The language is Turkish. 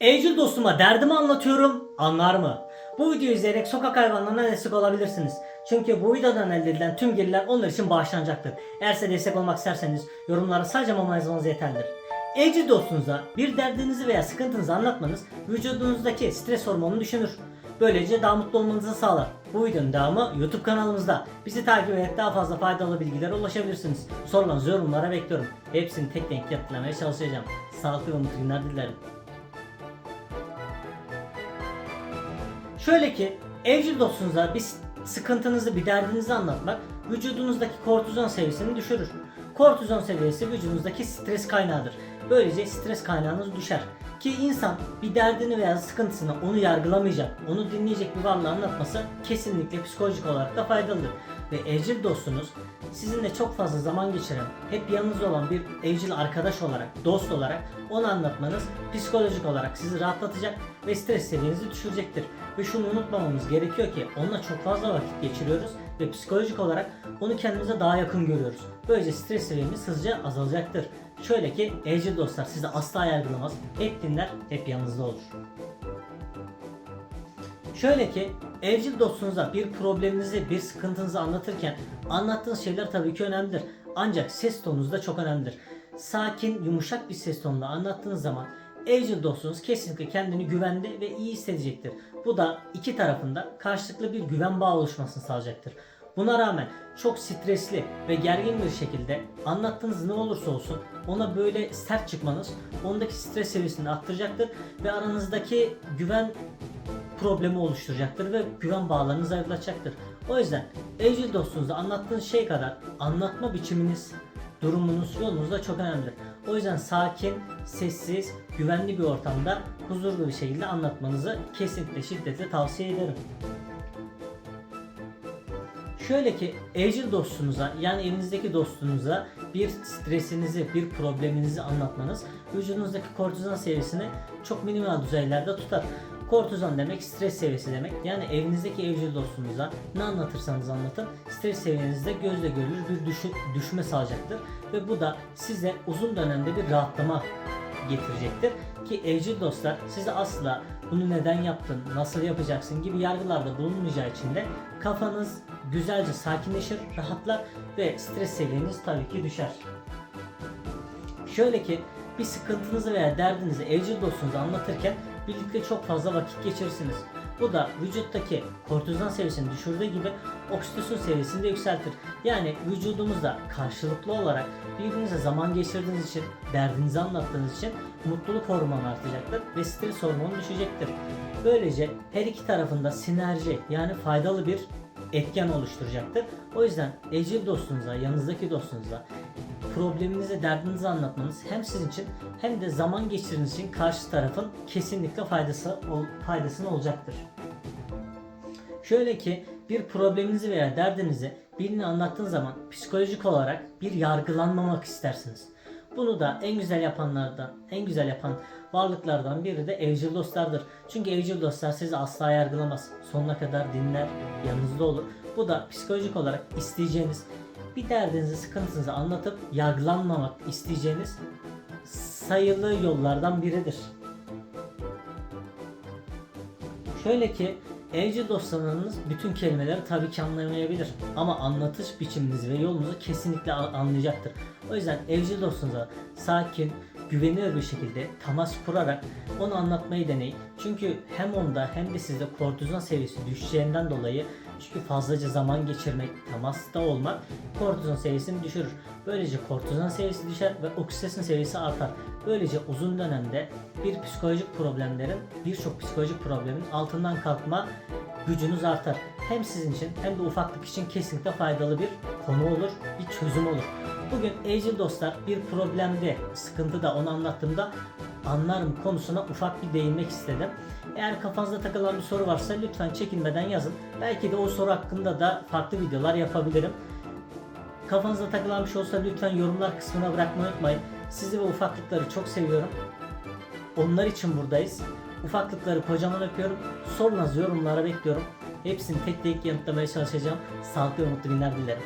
Evcil dostuma derdimi anlatıyorum, anlar mı? Bu videoyu izleyerek sokak hayvanlarına destek olabilirsiniz. Çünkü bu videodan elde edilen tüm gelirler onlar için bağışlanacaktır. Eğer size destek olmak isterseniz yorumlara sadece mama yeterlidir. Evcil dostunuza bir derdinizi veya sıkıntınızı anlatmanız vücudunuzdaki stres hormonunu düşünür. Böylece daha mutlu olmanızı sağlar. Bu videonun devamı YouTube kanalımızda. Bizi takip ederek daha fazla faydalı bilgilere ulaşabilirsiniz. Sorularınızı yorumlara bekliyorum. Hepsini tek tek yanıtlamaya çalışacağım. Sağlıklı ve mutlu günler dilerim. Şöyle ki evcil dostunuza bir sıkıntınızı, bir derdinizi anlatmak vücudunuzdaki kortizon seviyesini düşürür. Kortizon seviyesi vücudunuzdaki stres kaynağıdır. Böylece stres kaynağınız düşer. Ki insan bir derdini veya sıkıntısını onu yargılamayacak, onu dinleyecek bir varlığı anlatması kesinlikle psikolojik olarak da faydalıdır. Ve evcil dostunuz sizinle çok fazla zaman geçiren, hep yanınızda olan bir evcil arkadaş olarak, dost olarak onu anlatmanız psikolojik olarak sizi rahatlatacak ve stres seviyenizi düşürecektir. Ve şunu unutmamamız gerekiyor ki onunla çok fazla vakit geçiriyoruz ve psikolojik olarak onu kendimize daha yakın görüyoruz. Böylece stres seviyemiz hızlıca azalacaktır. Şöyle ki evcil dostlar sizi asla yargılamaz, hep dinler, hep yanınızda olur. Şöyle ki evcil dostunuza bir probleminizi, bir sıkıntınızı anlatırken anlattığınız şeyler tabii ki önemlidir. Ancak ses tonunuz da çok önemlidir. Sakin, yumuşak bir ses tonuyla anlattığınız zaman evcil dostunuz kesinlikle kendini güvende ve iyi hissedecektir. Bu da iki tarafında karşılıklı bir güven bağı oluşmasını sağlayacaktır. Buna rağmen çok stresli ve gergin bir şekilde anlattığınız ne olursa olsun ona böyle sert çıkmanız ondaki stres seviyesini arttıracaktır ve aranızdaki güven problemi oluşturacaktır ve güven bağlarını zayıflatacaktır. O yüzden evcil dostunuza anlattığınız şey kadar anlatma biçiminiz, durumunuz, yolunuz da çok önemlidir. O yüzden sakin, sessiz, güvenli bir ortamda huzurlu bir şekilde anlatmanızı kesinlikle şiddetle tavsiye ederim. Şöyle ki evcil dostunuza yani evinizdeki dostunuza bir stresinizi, bir probleminizi anlatmanız vücudunuzdaki kortizon seviyesini çok minimal düzeylerde tutar. Kortizon demek stres seviyesi demek. Yani evinizdeki evcil dostunuza ne anlatırsanız anlatın stres seviyenizde gözle görülür bir düşü- düşme sağlayacaktır. Ve bu da size uzun dönemde bir rahatlama getirecektir. Ki evcil dostlar size asla bunu neden yaptın, nasıl yapacaksın gibi yargılarda bulunmayacağı için de kafanız güzelce sakinleşir, rahatlar ve stres seviyeniz tabii ki düşer. Şöyle ki bir sıkıntınızı veya derdinizi evcil dostunuza anlatırken birlikte çok fazla vakit geçirirsiniz. Bu da vücuttaki kortizon seviyesini düşürdüğü gibi oksitosin seviyesini de yükseltir. Yani vücudumuzda karşılıklı olarak birbirinize zaman geçirdiğiniz için, derdinizi anlattığınız için mutluluk hormonu artacaktır ve stres hormonu düşecektir. Böylece her iki tarafında sinerji yani faydalı bir etken oluşturacaktır. O yüzden evcil dostunuza, yanınızdaki dostunuza probleminizi, derdinizi anlatmanız hem sizin için hem de zaman geçirdiğiniz için karşı tarafın kesinlikle faydası faydasını olacaktır. Şöyle ki bir probleminizi veya derdinizi birine anlattığın zaman psikolojik olarak bir yargılanmamak istersiniz. Bunu da en güzel yapanlardan, en güzel yapan varlıklardan biri de evcil dostlardır. Çünkü evcil dostlar sizi asla yargılamaz. Sonuna kadar dinler, yanınızda olur. Bu da psikolojik olarak isteyeceğiniz bir derdinizi, sıkıntınızı anlatıp yargılanmamak isteyeceğiniz sayılı yollardan biridir. Şöyle ki evcil dostlarınız bütün kelimeleri tabii ki anlayamayabilir ama anlatış biçiminizi ve yolunuzu kesinlikle anlayacaktır. O yüzden evcil dostunuza sakin, güvenilir bir şekilde temas kurarak onu anlatmayı deneyin. Çünkü hem onda hem de sizde kortizon seviyesi düşeceğinden dolayı çünkü fazlaca zaman geçirmek, temasta olmak kortizon seviyesini düşürür. Böylece kortizon seviyesi düşer ve oksitosin seviyesi artar. Böylece uzun dönemde bir psikolojik problemlerin, birçok psikolojik problemin altından kalkma gücünüz artar. Hem sizin için hem de ufaklık için kesinlikle faydalı bir konu olur, bir çözüm olur. Bugün evcil dostlar bir problemde, sıkıntıda onu anlattığımda anlarım konusuna ufak bir değinmek istedim. Eğer kafanızda takılan bir soru varsa lütfen çekinmeden yazın. Belki de o soru hakkında da farklı videolar yapabilirim. Kafanızda takılan bir şey olsa lütfen yorumlar kısmına bırakmayı unutmayın. Sizi ve ufaklıkları çok seviyorum. Onlar için buradayız. Ufaklıkları kocaman öpüyorum. Sorularınızı yorumlara bekliyorum. Hepsini tek tek yanıtlamaya çalışacağım. Sağlıklı ve mutlu günler dilerim.